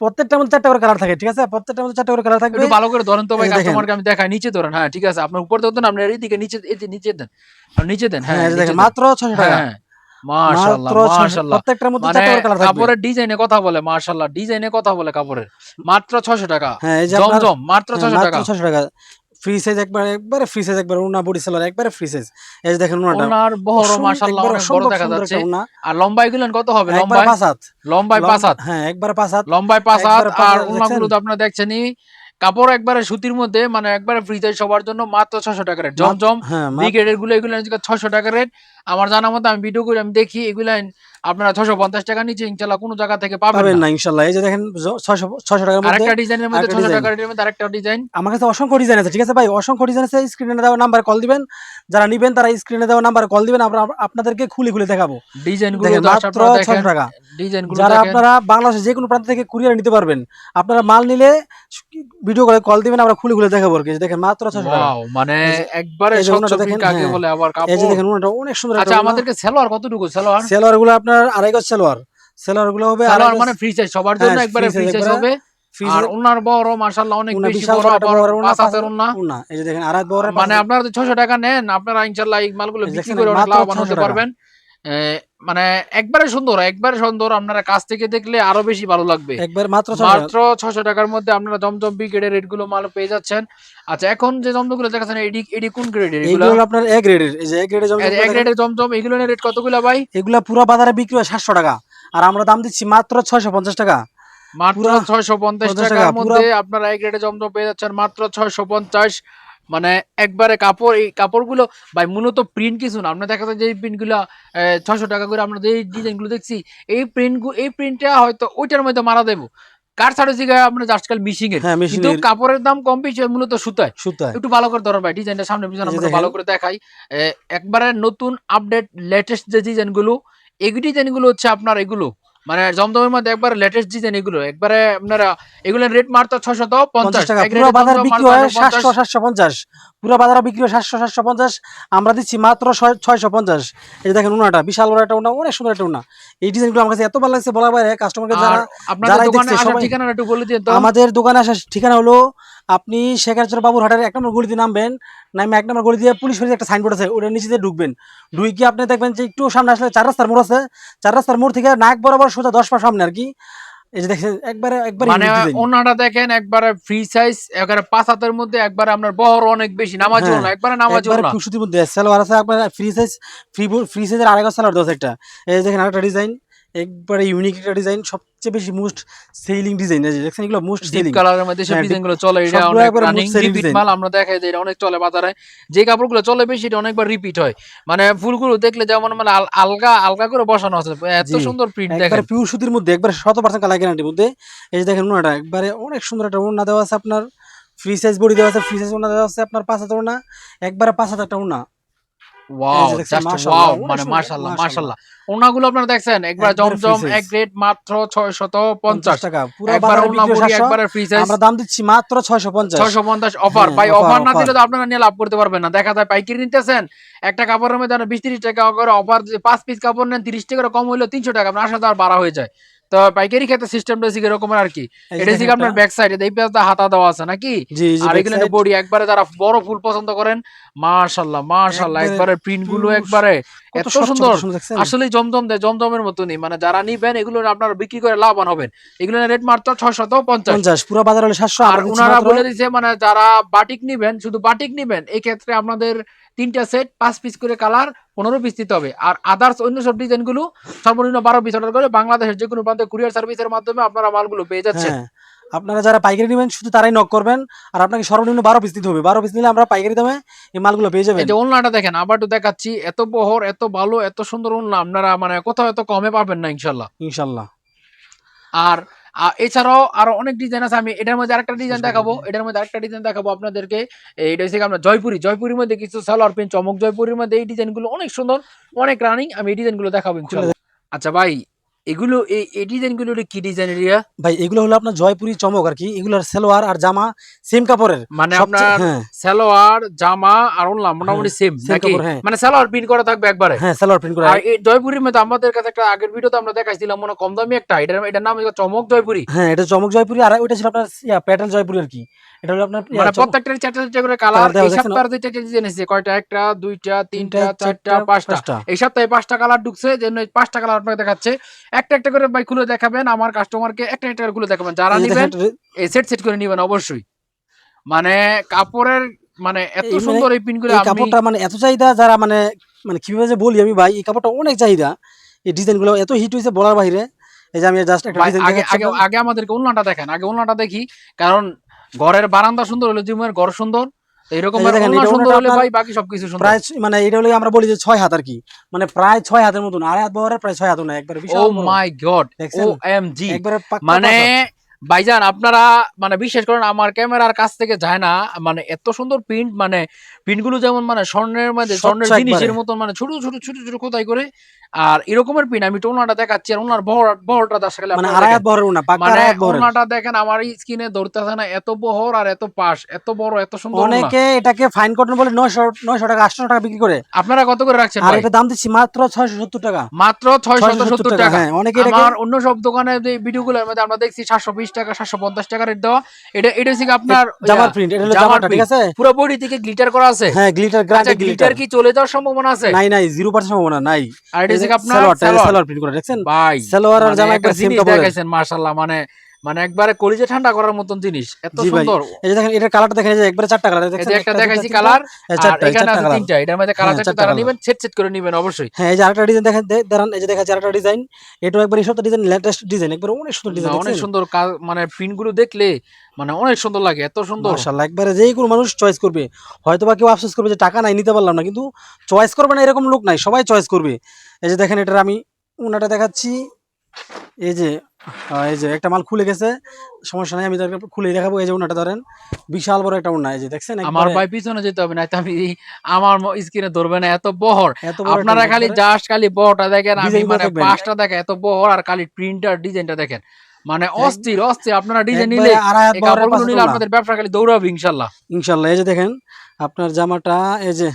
প্রত্যেকটার মধ্যে চারটা করে কালার থাকে ঠিক আছে? প্রত্যেকটার মধ্যে চারটা করে কালার থাকবে। একটু ভালো করে ধরেন তো ভাই। কাস্টমারকে আমি দেখাই নিচে ধরেন হ্যাঁ ঠিক আছে আপনার উপর ধরতেন আপনার এইদিকে নিচে এই যে নিচে দেন নিচে দেন হ্যাঁ হ্যাঁ দেখেন মাত্র ছয়শো টাকা। হ্যাঁ। মাশাআল্লাহ মাশাআল্লাহ। প্রত্যেকটার মধ্যে চারটা করে কালার থাকবে। কাপড়ের ডিজাইনে কথা বলে মাশাআল্লাহ ডিজাইনে কথা বলে কাপড়ের। মাত্র 600 টাকা। এই যে আপনার জমজম মাত্র 600 টাকা। ছয়শো টাকা। ফ্রি সাইজ একবার একবারে ফ্রি সাইজ একবার উনা বডি সেলার একবারে ফ্রি সাইজ এই দেখেন উনাটা ওনার বড় মাশাআল্লাহ অনেক বড় দেখা যাচ্ছে। আর লম্বাই গুলেন কত হবে? লম্বাই পাঁচ হাত। লম্বাই পাঁচ হাত। হ্যাঁ একবারে হাত। লম্বাই হাত আর ওনাগুলো তো আপনারা দেখছেনই। কাপড় একবারে সুতির মধ্যে মানে একবারে ফ্রিজে সবার জন্য মাত্র ছশো টাকা রেট জমজম বিগ্রেডের মা- গুলো এগুলো ছশো টাকা রেট আমার জানা মতো আমি ভিডিও করে আমি দেখি এগুলো আপনারা ছশো পঞ্চাশ টাকা নিচে ইনশাল্লাহ কোনো জায়গা থেকে পাবেন না। ইনশাল্লাহ। এই যে দেখেন ছয়শো ছয়শো টাকার মধ্যে আরেকটা ডিজাইনের মধ্যে ছশো design। টাকা মধ্যে আরেকটা ডিজাইন আমার কাছে অসংখ্য ডিজাইন আছে ঠিক আছে ভাই? অসংখ্য ডিজাইন আছে স্ক্রিনে দেওয়া নাম্বার কল দিবেন। যারা নিবেন তারা স্ক্রিনে দেওয়া নাম্বার কল দিবেন। আমরা আপনাদেরকে খুলে খুলে দেখাবো। ডিজাইন মাত্র ছশো টাকা। ডিজাইন যারা আপনারা বাংলাদেশের যে কোনো প্রান্ত থেকে কুরিয়ার নিতে পারবেন আপনারা মাল নিলে ভিডিও করে কল দিবেন আমরা খুলে খুলে দেখাবো আর কি। দেখেন মাত্র ছশো টাকা। মানে একবারে এই যে দেখেন, হ্যাঁ। অনেক সুন্দর আচ্ছা আমাদেরকে সেলোয়ার কতটুকু? সেলোয়ার সেলোয়ারগুলো আপনার আড়াই গজ সেলোয়ার। সেলোয়ারগুলো হবে সেলোয়ার মানে ফ্রি সাইজ সবার জন্য হ্যাঁ, একবারে ফ্রি সাইজ হবে। আপনার আর ওনার বড় মাশাআল্লাহ অনেক বেশি বড় বড় একটা আবার ওনা, পাঁচ হাতের পাঁচ- ওনা। এই যে দেখেন আড়াই বড় মানে আপনারা টাকা নেন আপনারা ইনশাল্লাহ এই মালগুলো বিক্রি করে লাভবান হতে পারবেন। মানে একবারে সুন্দর একবারে সুন্দর। আপনারা কাছ থেকে দেখলে আরও বেশি ভালো লাগবে। একবার মাত্র মাত্র ছশো টাকার মধ্যে আপনারা জমজম বি গ্রেডের রেটগুলো মাল পেয়ে যাচ্ছেন। আচ্ছা এখন যে জমজমগুলো দেখাচ্ছেন এডি এডি কোন গ্রেডের এগুলো? আপনার এ গ্রেডের এই যে এ গ্রেডের জমজম এক দেখেন, গ্রেডের জমজম এগুলো রেট কতগুলো ভাই? এগুলা পুরো বাজারে বিক্রি হয় সাতশো টাকা। আর আমরা দাম দিচ্ছি মাত্র ছয়শো পঞ্চাশ টাকা। মাত্র পুরা- ছয়শো পঞ্চাশ টাকার মধ্যে আপনারা এক গ্রেডে জমজম পেয়ে যাচ্ছেন মাত্র ছয়শো পঞ্চাশ। মানে একবারে কাপড় এই কাপড়গুলো ভাই মূলত প্রিন্ট কিছু না। আপনার দেখা যায় যে প্রিন্টগুলো ছশো টাকা করে আমরা যে ডিজাইনগুলো দেখছি এই প্রিন্ট এই প্রিন্টটা হয়তো ওইটার মধ্যে মারা দেবো। কার ছাড়া জায়গায় আপনার আজকাল মিশিং এর কিন্তু কাপড়ের দাম কম বেশি মূলত সুতায়। সুতায়। একটু ভালো করে ধরো ভাই ডিজাইনটা সামনে পিছনে আমরা ভালো করে দেখাই। একবারে নতুন আপডেট লেটেস্ট যে ডিজাইনগুলো এই ডিজাইনগুলো হচ্ছে আপনার এগুলো। মানে জমজমের মধ্যে একবারে লেটেস্ট ডিজাইন এগুলো একবারে আপনারা এগুলো রেট মাত্র ছয়শত পঞ্চাশ। টাকা পুরো বাজার বিক্রি হয় সাতশো সাতশো পঞ্চাশ। পুরো বাজারে বিক্রি হয় সাতশো সাতশো পঞ্চাশ। আমরা দিচ্ছি মাত্র ছয়শো পঞ্চাশ। এই যে দেখেন উনাটা বিশাল বড় একটা উনা অনেক সুন্দর একটা উনা। এই ডিজাইনগুলো আমার কাছে এত ভালো লাগছে বলা বাইরে কাস্টমারকে যারা একটু বলে দিন আমাদের দোকানে আসার ঠিকানা হলো আপনি শেখারচর বাবুর হাটের এক নম্বর গলিতে নামবেন নামে এক নম্বর গলি দিয়ে পুলিশ একটা সাইনবোর্ড আছে ওটার নিচে দিয়ে ঢুকবেন। ঢুকে আপনি দেখবেন যে একটু সামনে আসলে চার রাস্তার মোড় আছে চার রাস্তার মোড় থেকে নাক বরাবর সোজা দশ পা সামনে আর কি। এই যে দেখেন একবারে একবারে মানে ওনাটা দেখেন একবারে ফ্রি সাইজ একবারে পাঁচ হাতের মধ্যে একবারে আপনার বহর অনেক বেশি নামাজি হ্যাঁ, না একবারে নামাজি একবারে না। খুশুতির মধ্যে সালোয়ার আছে আপনার ফ্রি সাইজ ফ্রি ফ্রি সাইজের আড়াই গজ সালোয়ার দেওয়া একটা। এই যে দেখেন আরেকটা ডিজাইন একবারে ইউনিক একটা ডিজাইন সবচেয়ে বেশি মোস্ট সেলিং ডিজাইন এই যে দেখছেন এগুলো মোস্ট সেলিং কালারের মধ্যে সব হ্যাঁ, ডিজাইনগুলো চলে এটা অনেক একবারে রানিং রিপিট মাল আমরা দেখাই যে এটা অনেক চলে বাজারে। যে কাপড়গুলো চলে বেশি এটা অনেকবার রিপিট হয়। মানে ফুলগুলো দেখলে যেমন মানে আলগা আলগা করে বসানো আছে এত সুন্দর প্রিন্ট একবারে দেখেন। পিওর সুতির মধ্যে একবারে শত পার্সেন্ট কালার গ্যারান্টির মধ্যে। এই যে দেখেন ওনাটা একবারে অনেক সুন্দর একটা ওনা দেওয়া আছে আপনার। ফ্রি সাইজ বডি দেওয়া আছে ফ্রি সাইজ ওনা দেওয়া আছে আপনার পাঁচ হাজার ওনা একবারে পাঁচ হাজার একটা ওনা ওয়াও জাস্ট ওয়াও মানে মাশাআল্লাহ মাশাআল্লাহ। মাশাআল্লাহ। ওনাগুলো আপনারা দেখছেন একবার জমজম এক রেট মাত্র 650 টাকা পুরো একবার ওনা বিক্রি বড়ি 700, একবারে ফ্রি সাইজ আমরা দাম দিচ্ছি মাত্র ছয়শো পঞ্চাশ। 650 অফার ভাই অফার না দিলে তো আপনারা নিয়ে লাভ করতে পারবেন না। দেখা যায় পাইকারি নিতেছেন একটা কাপড়ের মধ্যে 20 30 টাকা করে অফার 5 পিস কাপড় নেন 30 টাকা কম হইল 300 টাকা আপনার 8000 বাড়া হয়ে যায়। তো পাইকারি সিস্টেমটা হচ্ছে এরকমের আর কি। এটা হচ্ছে আপনার ব্যাক সাইডে এই হাতা দেওয়া আছে নাকি? আর এগুলো বডি একবারে যারা বড় ফুল পছন্দ করেন মাশাআল্লাহ মাশাআল্লাহ একবারে প্রিন্টগুলো একবারে এত সুন্দর? আসলে জমজম দেয় জমজমের মতনই। মানে যারা নিবেন এগুলো আপনারা বিক্রি করে লাভবান হবেন। এগুলো রেট মাত্র 650 পঞ্চাশ। পুরো বাজার হলে সাতশো আর ওনারা বলে দিচ্ছে মানে যারা বাটিক নিবেন শুধু বাটিক নিবেন এই ক্ষেত্রে আপনাদের তিনটা সেট পাঁচ পিস করে কালার পনেরো পিস দিতে হবে। আর আদার্স অন্য সব ডিজাইনগুলো সর্বনিম্ন বারো পিস অর্ডার করে বাংলাদেশের যে কোনো প্রান্তে কুরিয়ার সার্ভিসের মাধ্যমে আপনারা মালগুলো পেয়ে যাচ্ছেন। হ্যাঁ আপনারা যারা পাইকারি নেবেন শুধু তারাই নক করবেন আর আপনাকে সর্বনিম্ন বারো পিস দিতে হবে। বারো পিস নিলে আমরা পাইকারি দামে এই মালগুলো পেয়ে যাবেন। এই যে ওনলাটা দেখেন আবার একটু দেখাচ্ছি এত বহর এত ভালো এত সুন্দর ওনলা আপনারা মানে কোথাও এত কমে পাবেন না ইনশাল্লাহ। ইনশাল্লাহ। আর এছাড়াও আরও অনেক ডিজাইন আছে আমি এটার মধ্যে আরেকটা ডিজাইন দেখাবো এটার মধ্যে আরেকটা ডিজাইন দেখাবো আপনাদেরকে। এইটা হচ্ছে আমরা জয়পুরি জয়পুরির মধ্যে কিছু সালোয়ার পেন চমক জয়পুরির মধ্যে এই ডিজাইনগুলো অনেক সুন্দর অনেক রানিং আমি এই ডিজাইনগুলো দেখাবো আচ্ছা ভাই এগুলো এই এই ডিজাইনগুলো কি ডিজাইন এরিয়া ভাই এগুলো হলো আপনার জয়পুরি চমক আর কি। এগুলোর সালোয়ার আর জামা সেম কাপড়ের। মানে আপনার হ্যাঁ। সালোয়ার জামা আর ওনলা মোটামুটি সেম নাকি? হ্যাঁ। মানে সালোয়ার প্রিন্ট করা থাকবে একবারে? হ্যাঁ সালোয়ার প্রিন্ট করা। আর এই জয়পুরির মধ্যে আমাদের কাছে একটা আগের ভিডিওতে আমরা দেখাইছিলাম মনে কম দামি একটা। এটার এটার নাম হচ্ছে চমক জয়পুরি। হ্যাঁ এটা চমক জয়পুরি আর ওইটা ছিল আপনার প্যাটেল জয়পুরি আর কি। এটা হলো আপনার মানে প্রত্যেকটার চারটা চারটা করে কালার এই দেখছেন? সপ্তাহে দুইটা ডিজাইন এসেছে। কয়টা? একটা দুইটা তিনটা চারটা পাঁচটা। এই সপ্তাহে পাঁচটা কালার ঢুকছে যে এই পাঁচটা কালার আপনাকে দেখাচ্ছে। একটা একটা করে ভাই খুলে দেখাবেন আমার কাস্টমারকে একটা একটা করে খুলে দেখাবেন। যারা নিবেন এই সেট সেট করে নিবেন অবশ্যই। মানে কাপড়ের মানে এত মানে সুন্দর এই পিনগুলো কাপড়টা মানে এত চাহিদা যারা মানে মানে কীভাবে যে বলি আমি ভাই এই কাপড়টা অনেক চাহিদা। এই ডিজাইনগুলো এত হিট হয়েছে বলার বাইরে। এই যে আমি জাস্ট একটা ডিজাইন আগে আগে আগে আমাদেরকে উন্নাটা দেখেন আগে উন্নাটা দেখি। কারণ ঘরের বারান্দা সুন্দর হলে জিমের ঘর সুন্দর। সুন্দর হলে ভাই বাকি সবকিছু সুন্দর প্রায় মানে এটা হলে আমরা বলি যে ছয় হাত আর কি মানে প্রায় ছয় হাতের মতন আড়াই হাত বহরের প্রায় ছয় হাত না একবার বিশাল বড়। মাই গড ও এম জি একবারে মানে। ভাইজান আপনারা মানে বিশ্বাস করেন আমার ক্যামেরার কাছ থেকে যায় না মানে এত সুন্দর প্রিন্ট মানে প্রিন্টগুলো যেমন মানে স্বর্ণের মধ্যে স্বর্ণের জিনিসের মতন মানে ছোট ছোট ছোট ছোট কোথায় করে আর এরকমের প্রিন্ট আমি টোনাটা দেখাচ্ছি আর ওনার বহর বহরটা মানে না পাক্কা মানে বহরের। ওনাটা দেখেন আমার স্কিনে ধরতেছে না এত বহর আর এত পাশ এত বড় এত সুন্দর অনেকে এটাকে ফাইন কটন বলে নয়শো নয়শো টাকা আটশো টাকা বিক্রি করে। আপনারা কত করে রাখছেন আর এটা দাম দিচ্ছি মাত্র ছয়শো সত্তর টাকা। মাত্র ছয়শত 670 সত্তর টাকা। হ্যাঁ অনেকে আমার অন্য সব দোকানে যে ভিডিওগুলোর মধ্যে আমরা দেখছি সাতশো বিশ টাকা সাতশো পঞ্চাশ টাকা রেট দেওয়া। এটা এটা হচ্ছে আপনার জামার প্রিন্ট এটা হলো জামাটা ঠিক আছে? পুরো বডি থেকে গ্লিটার করা আছে। হ্যাঁ গ্লিটার গ্রান্ডে গ্লিটার কি চলে যাওয়ার সম্ভাবনা আছে? নাই নাই জিরো পার্সেন্ট সম্ভাবনা নাই। আর এটা হচ্ছে আপনার সালোয়ার। প্রিন্ট করা দেখছেন? ভাই সালোয়ার আর মানে জামা একটা সেম দেখাইছেন মাশাআল্লাহ মানে মানে একবারে কলিজে ঠান্ডা করার মতন জিনিস এত সুন্দর। এই যে দেখেন এটার কালারটা দেখেন যে একবারে চারটা কালার যে একটা দেখাইছি কালার আর এখানে আছে তিনটা এটার মধ্যে কালার হ্যাঁ, চারটা তারা নেবেন সেট সেট করে নেবেন অবশ্যই। হ্যাঁ এই যে আরেকটা ডিজাইন দেখেন দাঁড়ান এই যে দেখাচ্ছি আরেকটা ডিজাইন এটাও একবার এই ডিজাইন লেটেস্ট ডিজাইন একবার অনেক সুন্দর ডিজাইন অনেক সুন্দর মানে প্রিন্টগুলো দেখলে মানে অনেক সুন্দর লাগে এত সুন্দর। মাশাআল্লাহ একবারে যেই কোনো মানুষ চয়েস করবে হয়তো বা কেউ আফসোস করবে যে টাকা নাই নিতে পারলাম না কিন্তু চয়েস করবে না এরকম লোক নাই সবাই চয়েস করবে। এই যে দেখেন এটার আমি উনাটা দেখাচ্ছি। এই যে এই যে একটা মাল খুলে গেছে সমস্যা নাই আমি তাকে খুলে দেখাবো এই যে ওনাটা ধরেন। বিশাল বড় একটা ওনা এই যে দেখছেন আমার ভাই পিছনে যেতে হবে না আমি আমার স্ক্রিনে ধরবে না এত বহর। আপনারা খালি জাস্ট খালি বহরটা দেখেন আমি মানে পাঁচটা দেখেন এত বহর আর খালি প্রিন্টার ডিজাইনটা দেখেন। মানে অস্থির অস্থির আপনারা ডিজাইন কাপড়গুলো নিলে আপনাদের ব্যবসা খালি দৌড়াবে ইনশাল্লাহ। ইনশাল্লাহ এই যে দেখেন আপনার জামাটা এই যে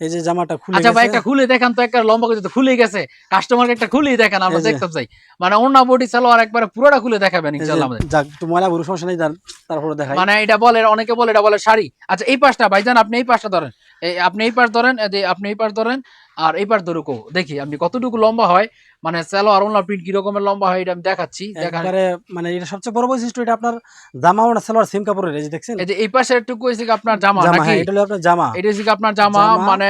এই যে জামাটা খুলে আচ্ছা ভাই একটা খুলে দেখান তো একটা লম্বা করে তো খুলে গেছে। কাস্টমারকে একটা খুলেই দেখান আমরা দেখতে চাই মানে অন্য বডি সালোয়ার একবারে পুরোটা খুলে দেখাবেন ইনশাআল্লাহ আমাদের। যাক তো ময়লা বুড়ো সমস্যা নেই তার- তারপরে দেখাই। মানে এটা বলে অনেকে বলে এটা বলে শাড়ি। আচ্ছা এই পাশটা ভাইজান আপনি এই পাশটা ধরেন। এই আপনি এই পাশ ধরেন আপনি এই পাশ ধরেন আর এবার দরুকো দেখি আপনি কতটুকু লম্বা হয় মানে সালোয়ার ওনার প্রিন্ট কি রকমের লম্বা হয় এটা আমি দেখাচ্ছি একবারে মানে এটা সবচেয়ে বড় বৈশিষ্ট্য এটা আপনার জামা ওনা আর সেম কাপড়ের এই যে দেখছেন? এই যে এই পাশে একটু কইছি কি আপনার জামা নাকি? হ্যাঁ এটা হলো আপনার জামা। এটা হইছে কি আপনার জামা। মানে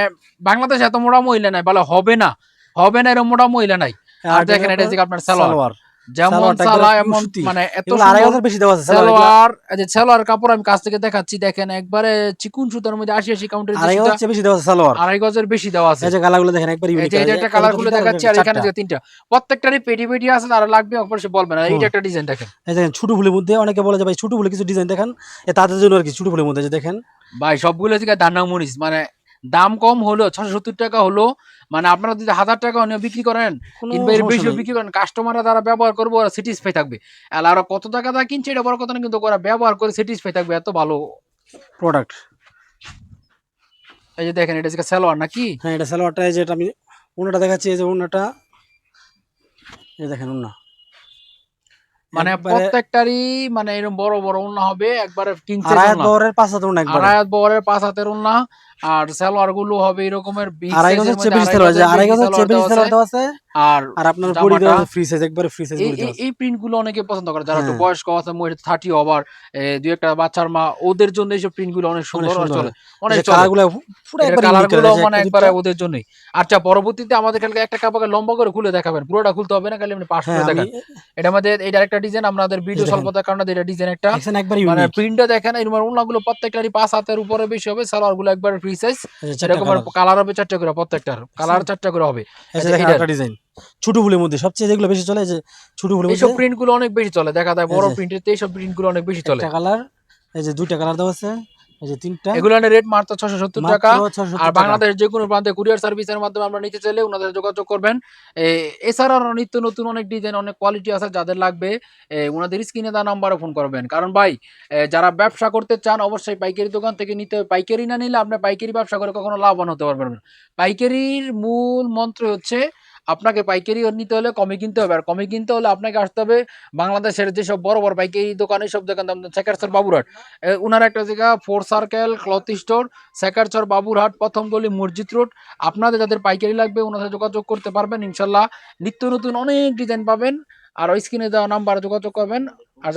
বাংলাদেশে এত মোটা মহিলা নাই বলে হবে না হবে না এরকম মোটা মহিলা নাই। আর দেখেন এটা হইছে কি আপনার স্যালোয়ার সালোয়ার যেমন সালা এমন মানে এত সুন্দর বেশি দেওয়া আছে সালোয়ার এগুলো। সালোয়ার এই যে সালোয়ার কাপড় আমি কাছ থেকে দেখাচ্ছি দেখেন একবারে চিকুন সুতার মধ্যে আশি আশি কাউন্টের আড়াই হাজার বেশি দেওয়া আছে সালোয়ার। আড়াই গজের বেশি দেওয়া আছে। এই যে গালাগুলো দেখেন একবার এই যে এটা একটা দেখাচ্ছি আর এখানে যে তিনটা। প্রত্যেকটারই পেটি পেটি আছে তারা লাগবে অবশ্যই বলবেন আর এইটা একটা ডিজাইন দেখেন। এই দেখেন ছোট ফুলের মধ্যে অনেকে বলে যে ভাই ছোট ফুলে কিছু ডিজাইন দেখেন। তাদের জন্য আর কি ছোট ফুলের মধ্যে যে দেখেন। ভাই সবগুলো হচ্ছে দানা মরিচ মানে দাম কম হলো ছশো সত্তর টাকা হলো মানে আপনারা যদি হাজার টাকা নিয়ে বিক্রি করেন কিংবা এর বেশি বিক্রি করেন কাস্টমাররা তারা ব্যবহার করব ওরা স্যাটিসফাই থাকবে। আর আরও কত টাকা দা কিনছে এটা বড় কথা না কিন্তু ওরা ব্যবহার করে স্যাটিসফাই থাকবে এত ভালো প্রোডাক্ট এই যে দেখেন এটা হচ্ছে সালোয়ার নাকি? হ্যাঁ এটা সালোয়ারটা এই যে এটা আমি ওনাটা দেখাচ্ছি এই যে ওনাটা। এই দেখেন ওনা। মানে প্রত্যেকটারই মানে এরকম বড় বড় উন্না হবে একবারে কিং আড়াই হাত বহরের পাঁচ হাত ওনা একবার। আড়াই হাত বহরের পাঁচ হাতের উন্না আর সালোয়ারগুলো হবে এরকমের আড়াই size এর গজের চেয়ে মধ্যে বেশি আড়াই সালোয়ার যে আড়াই বেশি গজের সালোয়ার দেওয়া আছে। আর আর আপনার বডি দেওয়া আছে ফ্রি সাইজ একবারে ফ্রি সাইজ বডি এই- প্রিন্টগুলো অনেকে পছন্দ করে যারা একটু। বয়স্ক আছে মহিলা থার্টি ওভার দুই একটা বাচ্চার মা ওদের জন্য এইসব প্রিন্টগুলো অনেক সুন্দর সুন্দর। চলে। অনেক এই চলে। পুরো একবার কালারগুলো মানে একবারে ওদের জন্যই। আচ্ছা পরবর্তীতে আমাদের কালকে একটা কাপড় লম্বা করে খুলে দেখাবেন। পুরোটা খুলতে হবে না খালি আপনি পাশ হ্যাঁ করে দেখান। এটা আমাদের এটা একটা ডিজাইন আপনাদের ভিডিও। স্বল্পতার কারণে এটা ডিজাইন একটা। একবার মানে প্রিন্টটা দেখেন এরকম ওনাগুলো প্রত্যেকটারই পাঁচ হাতের উপরে বেশি হবে সালোয়ারগুলো একবার ফ্রি সাইজ এরকম কালার হবে চারটা করে প্রত্যেকটার। কালার চারটা করে হবে। ডিজাইন ছোট ফুলের মধ্যে সবচেয়ে যেগুলো বেশি চলে যে ছোট ফুলের এইসব মধ্যে প্রিন্টগুলো অনেক বেশি চলে। দেখা যায় বড় প্রিন্টের তে এইসব প্রিন্টগুলো অনেক বেশি চলে। কালার এই যে দুইটা কালার দেওয়া আছে। এই যে তিনটা। এগুলো রেট মাত্র ছশো সত্তর টাকা। আর যে কোনো প্রান্তে কুরিয়ার সার্ভিসের মাধ্যমে আমরা নিতে চাইলে ওনাদের যোগাযোগ করবেন। এ, এছাড়াও আরও নিত্য নতুন অনেক ডিজাইন অনেক কোয়ালিটি আছে যাদের লাগবে ওনাদের স্ক্রিনে দেওয়া নাম্বারে ফোন করবেন। কারণ ভাই যারা ব্যবসা করতে চান অবশ্যই পাইকারি দোকান থেকে নিতে হবে। পাইকারি না নিলে আপনি পাইকারি ব্যবসা করে কখনো লাভবান হতে পারবেন পাইকারির মূল মন্ত্র হচ্ছে আপনাকে পাইকারি নিতে হলে কমে কিনতে হবে। আর কমে কিনতে হলে আপনাকে আসতে হবে বাংলাদেশের যেসব বড় বড় পাইকারি দোকানে সব দোকান চেকারসর বাবুরহাট। ওনার একটা জায়গা four circle cloth store Shekerchar Baburhat, প্রথম গলি মসজিদ রোড। আপনাদের যাদের পাইকারি লাগবে ওনাদের যোগাযোগ করতে পারবেন, ইনশাল্লাহ। নিত্য নতুন অনেক ডিজাইন পাবেন। আর ওই স্ক্রিনে দেওয়া নাম্বারে যোগাযোগ করবেন। আর